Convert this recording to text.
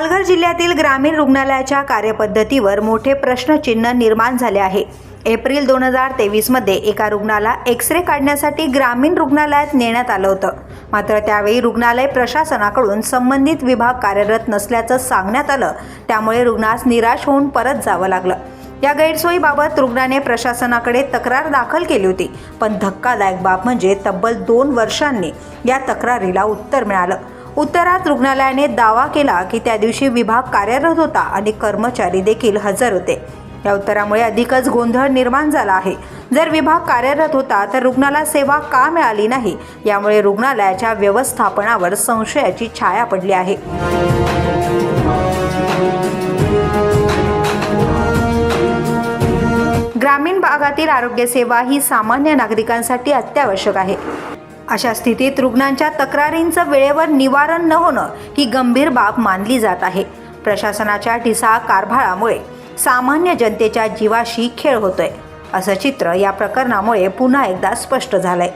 पालघर जिल्ह्यातील ग्रामीण रुग्णालयाच्या कार्यपद्धतीवर मोठे प्रश्नचिन्ह निर्माण झाले आहे. एप्रिल दोन हजार तेवीसमध्ये एका रुग्णाला एक्स रे काढण्यासाठी ग्रामीण रुग्णालयात नेण्यात आलं होतं. मात्र त्यावेळी रुग्णालय प्रशासनाकडून संबंधित विभाग कार्यरत नसल्याचं सांगण्यात आलं. त्यामुळे रुग्णास निराश होऊन परत जावं लागलं. या गैरसोयीबाबत रुग्णाने प्रशासनाकडे तक्रार दाखल केली होती. पण धक्कादायक बाब म्हणजे तब्बल दोन वर्षांनी या तक्रारीला उत्तर मिळालं. उत्तरात रुग्णालयाने दावा केला की त्या दिवशी विभाग कार्यरत होता आणि कर्मचारी देखील हजर होते. या उत्तरामुळे अधिकच गोंधळ निर्माण झाला आहे. जर विभाग कार्यरत होता तर रुग्णाला सेवा का मिळाली नाही? यामुळे रुग्णालयाच्या व्यवस्थापनावर संशयाची छाया पडली आहे. ग्रामीण भागातील आरोग्यसेवा ही सामान्य नागरिकांसाठी अत्यावश्यक आहे. अशा स्थितीत रुग्णांच्या तक्रारींचं वेळेवर निवारण न होणं ही गंभीर बाब मानली जात आहे. प्रशासनाच्या ढिसाळ कारभारामुळे सामान्य जनतेच्या जीवाशी खेळ होतोय. असं चित्र या प्रकरणामुळे पुन्हा एकदा स्पष्ट झालंय.